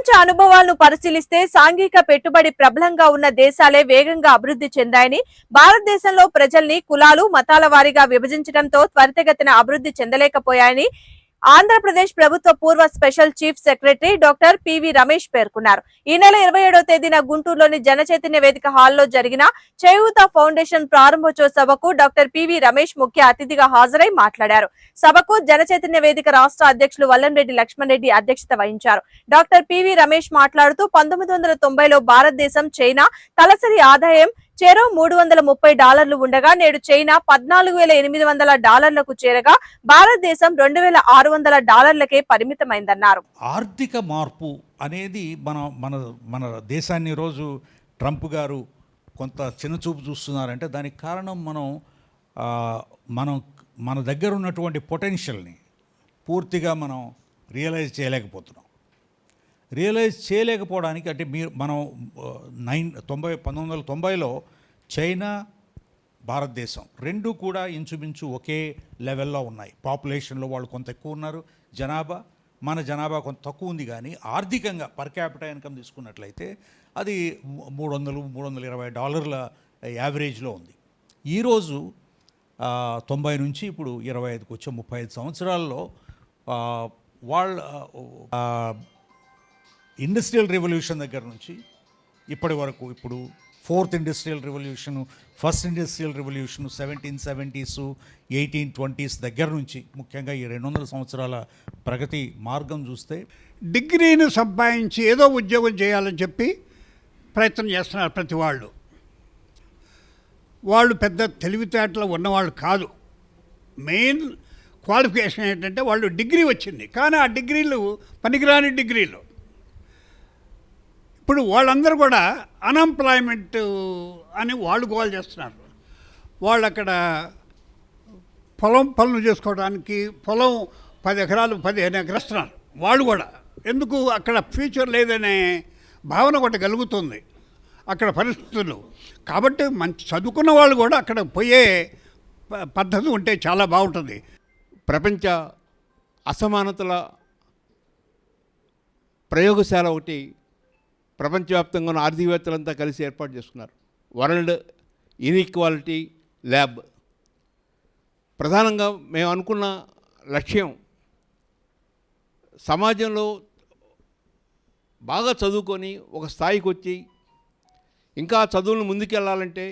ప్రపంచ అనుభవాలను పరిశీలిస్తే సాంఘిక పెట్టుబడి ప్రబలంగా ఉన్న దేశాలే వేగంగా అభివృద్ధి చెందాయని భారతదేశంలో ప్రజల్ని కులాలు మతాల వారీగా విభజించడంతో త్వరితగతిన అభివృద్ధి చెందలేకపోయాయని ఆంధ్రప్రదేశ్ ప్రభుత్వ పూర్వ special chief secretary doctor PV Ramesh పేర్కొన్నారు. ఈ నెల ఇరవై ఏడవ తేదీన గుంటూరులోని జనచైతన్య వేదిక హాల్లో జరిగిన చేయూత ఫౌండేషన్ ప్రారంభోత్సవ సభకు డాక్టర్ పివి రమేష్ ముఖ్య అతిథిగా హాజరై మాట్లాడారు. సభకు జనచైతన్య వేదిక రాష్ట్ర అధ్యక్షులు వల్లంరెడ్డి లక్ష్మణ్ రెడ్డి అధ్యక్షత వహించారు. డాక్టర్ పివి రమేష్ మాట్లాడుతూ పంతొమ్మిది వందల తొంభైలో భారతదేశం చైనా తలసరి ఆదాయం చెరో మూడు వందల ముప్పై డాలర్లు ఉండగా నేడు చైనా పద్నాలుగు వేల ఎనిమిది వందల డాలర్లకు చేరగా భారతదేశం రెండు వేల ఆరు వందల డాలర్లకే పరిమితమైందన్నారు. ఆర్థిక మార్పు అనేది మన మన మన దేశాన్ని రోజు ట్రంప్ గారు కొంత చిన్నచూపు చూస్తున్నారంటే దానికి కారణం మనం మనం మన దగ్గర ఉన్నటువంటి పొటెన్షియల్ని పూర్తిగా మనం రియలైజ్ చేయలేకపోతున్నాం. రియలైజ్ చేయలేకపోవడానికి అంటే మీరు మనం నైన్ తొంభై పంతొమ్మిది వందల తొంభైలో చైనా భారతదేశం రెండు కూడా ఇంచుమించు ఒకే లెవెల్లో ఉన్నాయి. పాపులేషన్లో వాళ్ళు కొంత ఎక్కువ ఉన్నారు. జనాభా మన జనాభా కొంత తక్కువ ఉంది కానీ ఆర్థికంగా పర్ క్యాపిటల్ ఇన్కమ్ తీసుకున్నట్లయితే అది మూడు వందలు మూడు వందల ఇరవై డాలర్ల యావరేజ్లో ఉంది. ఈరోజు తొంభై నుంచి ఇప్పుడు ఇరవై ఐదుకి వచ్చే ముప్పై ఐదు సంవత్సరాల్లో వాళ్ళ ఇండస్ట్రియల్ రెవల్యూషన్ దగ్గర నుంచి ఇప్పటి వరకు ఇప్పుడు fourth industrial revolution first industrial revolution seventeen seventies eighteen twenties దగ్గర నుంచి ముఖ్యంగా ఈ రెండు వందల సంవత్సరాల ప్రగతి మార్గం చూస్తే డిగ్రీని సంపాదించి ఏదో ఉద్యోగం చేయాలని చెప్పి ప్రయత్నం చేస్తున్నారు ప్రతి వాళ్ళు. వాళ్ళు పెద్ద తెలివితేటలు ఉన్నవాళ్ళు కాదు. మెయిన్ క్వాలిఫికేషన్ ఏంటంటే వాళ్ళు డిగ్రీ వచ్చింది. కానీ ఆ డిగ్రీలు పనికిరాని డిగ్రీలు. ఇప్పుడు వాళ్ళందరూ కూడా అన్ఎంప్లాయ్మెంట్ అని వాళ్ళు గోల్ చేస్తున్నారు. వాళ్ళు అక్కడ పొలం పనులు చేసుకోవడానికి పొలం పది ఎకరాలు పదిహేను ఎకరాలు ఇస్తున్నారు. వాళ్ళు కూడా. ఎందుకు? అక్కడ ఫ్యూచర్ లేదనే భావన ఒకటి కలుగుతుంది. అక్కడ పరిస్థితులు. కాబట్టి మంచి చదువుకున్న వాళ్ళు కూడా అక్కడ పోయే పద్ధతి ఉంటే చాలా బాగుంటుంది. ప్రపంచ అసమానతల ప్రయోగశాల ఒకటి ప్రపంచవ్యాప్తంగా ఉన్న ఆర్థికవేత్తలంతా కలిసి ఏర్పాటు చేసుకున్నారు. World inequality lab. ప్రధానంగా మేము అనుకున్న లక్ష్యం సమాజంలో బాగా చదువుకొని ఒక స్థాయికి వచ్చి ఇంకా చదువులను ముందుకెళ్ళాలంటే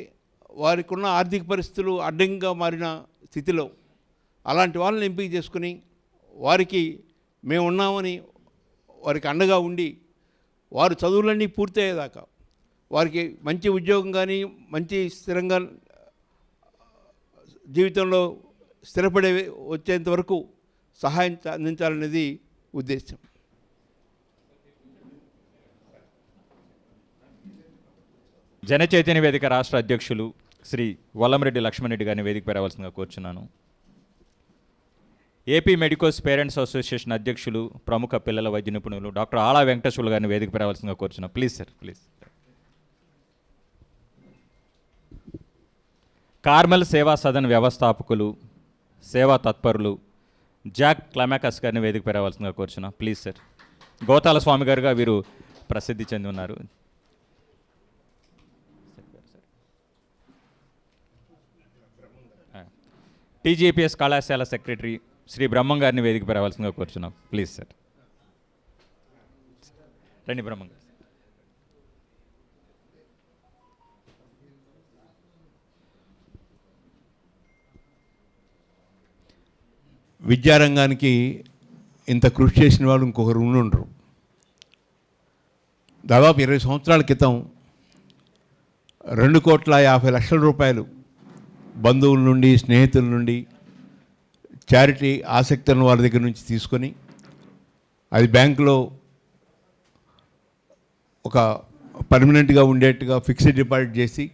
వారికి ఉన్న ఆర్థిక పరిస్థితులు అడ్డంగా మారిన స్థితిలో అలాంటి వాళ్ళని ఎంపిక చేసుకుని వారికి మేము ఉన్నామని వారికి అండగా ఉండి వారు చదువులన్నీ పూర్తయ్యేదాకా. వారికి మంచి ఉద్యోగం కానీ మంచి స్థిరంగా జీవితంలో స్థిరపడే వచ్చేంత వరకు సహాయం అందించాలనేది ఉద్దేశం జనచైతన్య వేదిక రాష్ట్ర అధ్యక్షులు శ్రీ వల్లంరెడ్డి లక్ష్మణరెడ్డి గారిని వేదికపై రావాల్సిందిగా కోరుచున్నాను. ఏపీ మెడికోస్ పేరెంట్స్ అసోసియేషన్ అధ్యక్షులు ప్రముఖ పిల్లల వైద్య నిపుణులు డాక్టర్ ఆళా వెంకటేశ్వరులు గారిని వేదిక రావాల్సిందిగా కోరుచున్నాను ప్లీజ్ సార్ ప్లీజ్. కార్మెల్ సేవా సదన్ వ్యవస్థాపకులు సేవా తత్పరులు జాక్ క్లమాకస్ గారిని వేదిక రావాల్సిందిగా కోరుచున్నాం. Please sir. గోతాల స్వామి గారుగా వీరు ప్రసిద్ధి చెంది ఉన్నారు. టీజీపీఎస్ కళాశాల సెక్రటరీ శ్రీ బ్రహ్మం గారిని వేదికపై రావాల్సిందిగా కోరుచున్నాం. ప్లీజ్ సార్ రండి బ్రహ్మం గారు. విద్యారంగానికి ఇంత కృషి చేసిన వాళ్ళు ఇంకొకరు ఉండరు దాదాపు ఇరవై సంవత్సరాల క్రితం రెండు కోట్ల యాభై లక్షల రూపాయలు బంధువుల నుండి స్నేహితుల నుండి చారిటీ ఆసక్తులను వారి దగ్గర నుంచి తీసుకొని అది బ్యాంకులో ఒక పర్మనెంట్గా ఉండేట్టుగా ఫిక్స్డ్ డిపాజిట్ చేసి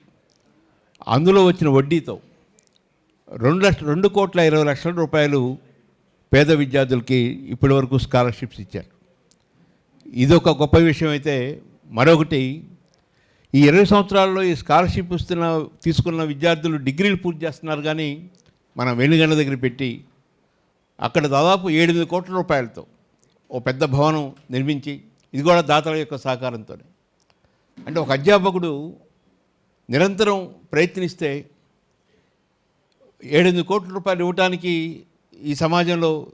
అందులో వచ్చిన వడ్డీతో రెండు లక్ష రెండు కోట్ల ఇరవై లక్షల రూపాయలు పేద విద్యార్థులకి ఇప్పటివరకు స్కాలర్షిప్స్ ఇచ్చారు. ఇది ఒక గొప్ప విషయం అయితే మరొకటి ఈ ఇరవై సంవత్సరాల్లో ఈ స్కాలర్షిప్ ఇస్తున్న తీసుకున్న విద్యార్థులు డిగ్రీలు పూర్తి చేస్తున్నారు కానీ మనం వెనుగండ దగ్గర పెట్టి అక్కడ దాదాపు ఏడెనిమిది కోట్ల రూపాయలతో ఓ పెద్ద భవనం నిర్మించి ఇది కూడా దాతల యొక్క సహకారంతోనే. అంటే ఒక అధ్యాపకుడు నిరంతరం ప్రయత్నిస్తే ఏడెనిమిది కోట్ల రూపాయలు ఇవ్వటానికి ఈ సమాజంలో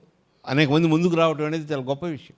అనేక మంది ముందుకు రావడం అనేది చాలా గొప్ప విషయం.